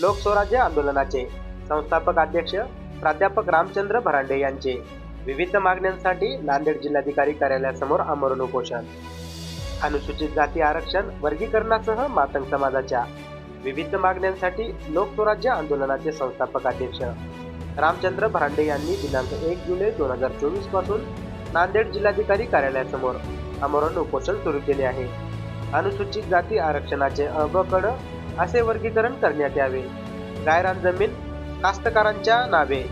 लोकस्वराज्य आंदोलनाचे. संस्थापक अध्यक्ष प्राध्यापक रामचंद्र भरांडे यांचे. विविध मागण्यांसाठी नांदेड जिल्हाधिकारी कार्यालयासमोर आमरण उपोषण. अनुसूचित जाती आरक्षण वर्गीकरणासह मातंग समाजाच्या. विविध मागण्यांसाठी लोकस्वराज्य आंदोलनाचे संस्थापक अध्यक्ष. रामचंद्र भरांडे यांनी दिनांक एक जुलै दोन हजार चोवीसपासून नांदेड जिल्हाधिकारी कार्यालयासमोर आमरण उपोषण सुरू केले आहे. अनुसूचित जाती आरक्षणाचे अ असे वर्गीकरण करण्यात यावे. गायरान जमीन कास्तकारांच्या नावे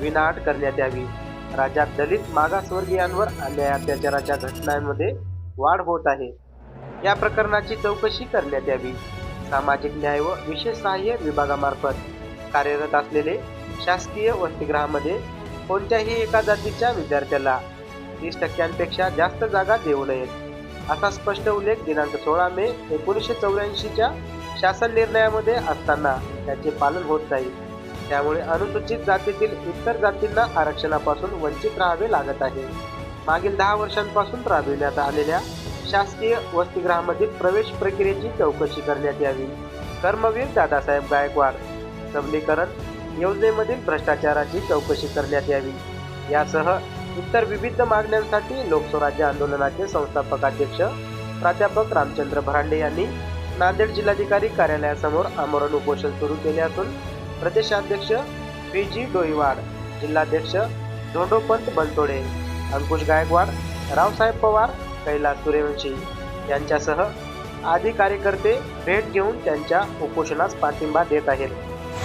विनाट करण्यात यावी. राज्यात दलित मागासवर्गीयांवर अन्याय अत्याचाराच्या घटनांमध्ये वाढ होत आहे. या प्रकरणाची चौकशी करण्यात यावी. सामाजिक न्याय व विशेष सहाय्य विभागामार्फत कार्यरत असलेले शासकीय वसतिगृहामध्ये कोणत्याही एका जातीच्या विद्यार्थ्याला तीस टक्क्यांपेक्षा जास्त जागा देऊ नयेत असा स्पष्ट उल्लेख दिनांक सोळा मे एकोणीसशे चौऱ्याऐंशीच्या शासन निर्णयामध्ये असताना त्याचे पालन होत नाही. त्यामुळे अनुसूचित जातीतील इतर जातींना आरक्षणापासून वंचित राहावे लागत आहे. मागील दहा वर्षांपासून राबविण्यात आलेल्या शासकीय वसतिगृहामधील प्रवेश प्रक्रियेची चौकशी करण्यात यावी. कर्मवीर दादासाहेब गायकवाड सबलीकरण योजनेमधील भ्रष्टाचाराची चौकशी करण्यात यावी. यासह इतर विविध मागण्यांसाठी लोकस्वराज्य आंदोलनाचे संस्थापक अध्यक्ष प्राध्यापक रामचंद्र भरांडे यांनी नांदेड जिल्हाधिकारी कार्यालयासमोर आमरण उपोषण सुरू केले असून प्रदेशाध्यक्ष पी जी डोईवाड जिल्हाध्यक्ष धोंडोपंत बनतोडे अंकुश गायकवाड रावसाहेब पवार कैलास सूर्यवंशी यांच्यासह आदी कार्यकर्ते भेट घेऊन त्यांच्या उपोषणास पाठिंबा देत आहेत.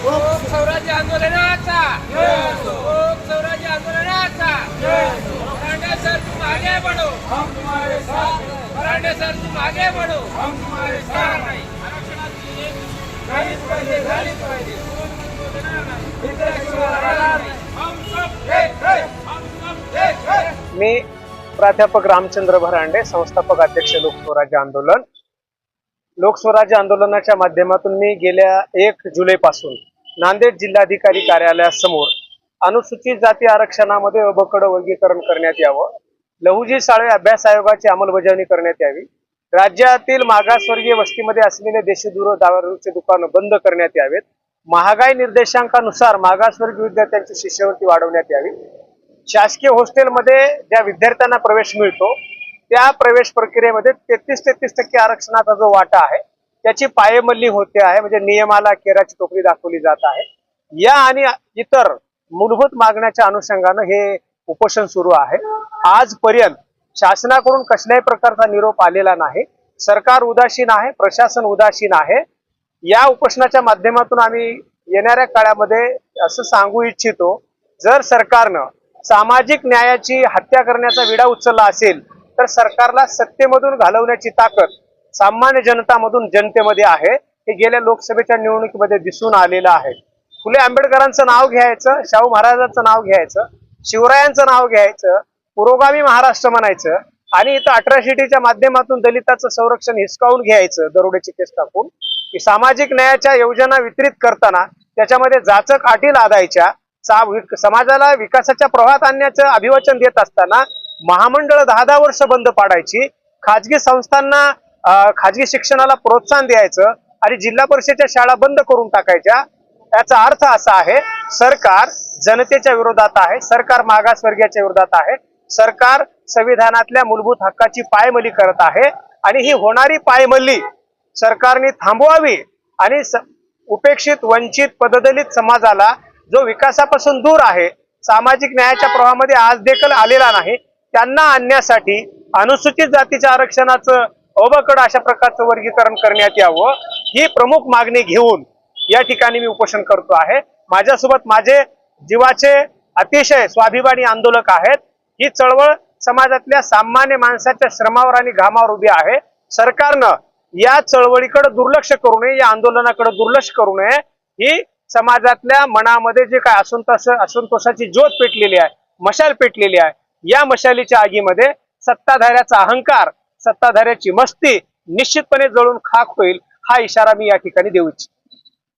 लोक स्वराज्य आंदोलनाचा! लोक स्वराज्य आंदोलनाचा! मराठा सर तुम आगे बढ़ो हम तुम्हारे साथ आरक्षणाची झालीच पाहिजे झालीच पाहिजे. मी प्राध्यापक रामचंद्र भरांडे संस्थापक अध्यक्ष लोकस्वराज्य आंदोलन. लोकस्वराज्य आंदोलनाच्या माध्यमातून मी गेल्या एक जुलै पासून नांदेड जिल्हाधिकारी कार्यालयासमोर अनुसूचित जाती आरक्षणामध्ये अबकड वर्गीकरण करण्यात यावं. लहुजी साळवे अभ्यास आयोगाची अंमलबजावणी करण्यात यावी. राज्यातील मागासवर्गीय वस्तीमध्ये असलेले देशदूर दारूचे दुकानं बंद करण्यात यावेत. महागाई निर्देशांकानुसार मागासवर्गीय विद्यार्थ्यांची शिष्यवृत्ती वाढवण्यात यावी. शासकीय हॉस्टेलमध्ये ज्या विद्यार्थ्यांना प्रवेश मिळतो त्या प्रवेश प्रक्रियेमध्ये तेहतीस तेहतीस टक्के आरक्षणाचा जो वाटा आहे त्याची पायमल्ली होते आहे म्हणजे नियमाला केराची टोपली दाखवली जात आहे. या आणि इतर मूलभूत मागण्याच्या अनुषंगानं हे उपोषण सुरू आहे. आजपर्यंत शासनाकडून कसल्याही प्रकारचा निरोप आलेला नाही. सरकार उदासीन आहे प्रशासन उदासीन आहे. या उपोषणाच्या माध्यमातून आम्ही येणाऱ्या काळामध्ये असं सांगू इच्छितो जर सरकारनं सामाजिक न्यायाची हत्या करण्याचा विडा उचलला असेल तर सरकारला सत्तेमधून घालवण्याची ताकद सामान्य जनतामधून जनतेमध्ये आहे. हे गेल्या लोकसभेच्या निवडणुकीमध्ये दिसून आलेलं आहे. फुले आंबेडकरांचं नाव घ्यायचं शाहू महाराजांचं नाव घ्यायचं शिवरायांचं नाव घ्यायचं पुरोगामी महाराष्ट्र म्हणायचं आणि इथं अट्रॅसिटीच्या माध्यमातून दलिताचं संरक्षण हिसकावून घ्यायचं दरोडेची केस टाकून की सामाजिक न्यायाच्या योजना वितरित करताना त्याच्यामध्ये जाचक अटी लादायच्या समाजाला विकासाच्या प्रवाहात आणण्याचं अभिवचन देत असताना महामंडळ दहा दहा वर्ष बंद पाडायची खाजगी संस्थांना खाजगी शिक्षणाला प्रोत्साहन द्यायचं आणि जिल्हा परिषदेच्या शाळा बंद करून टाकायच्या याचा अर्थ असा आहे सरकार जनतेच्या विरोधात आहे सरकार मागासवर्गीयाच्या विरोधात आहे. सरकार संविधानातल्या मूलभूत हक्काची पायमल्ली करत आहे आणि ही होणारी पायमल्ली सरकारने थांबवावी आणि स- उपेक्षित वंचित पददलित समाजाला जो विकासापासून दूर आहे सामाजिक न्यायाच्या प्रवाहामध्ये आज देखील आलेला नाही त्यांना आणण्यासाठी अनुसूचित जातीच्या आरक्षणाचं अवकड अशा प्रकारचं वर्गीकरण करण्यात यावं ही प्रमुख मागणी घेऊन या ठिकाणी मी उपोषण करतो आहे. माझ्यासोबत माझे जीवाचे अतिशय स्वाभिमानी आंदोलक आहेत. ही चळवळ समाजातल्या सामान्य माणसाच्या श्रमावर आणि घामावर उभी आहे. सरकारनं या चळवळीकडे दुर्लक्ष करू नये या आंदोलनाकडे दुर्लक्ष करू नये. ही समाजातल्या मनामध्ये जे काय असंतोष असंतोषाची ज्योत पेटलेली आहे मशाल पेटलेली आहे या मशालीच्या आगीमध्ये सत्ताधाऱ्याचा अहंकार सत्ताधाऱ्याची मस्ती निश्चितपणे जळून खाक होईल हा इशारा मी या ठिकाणी देऊ इच्छितो.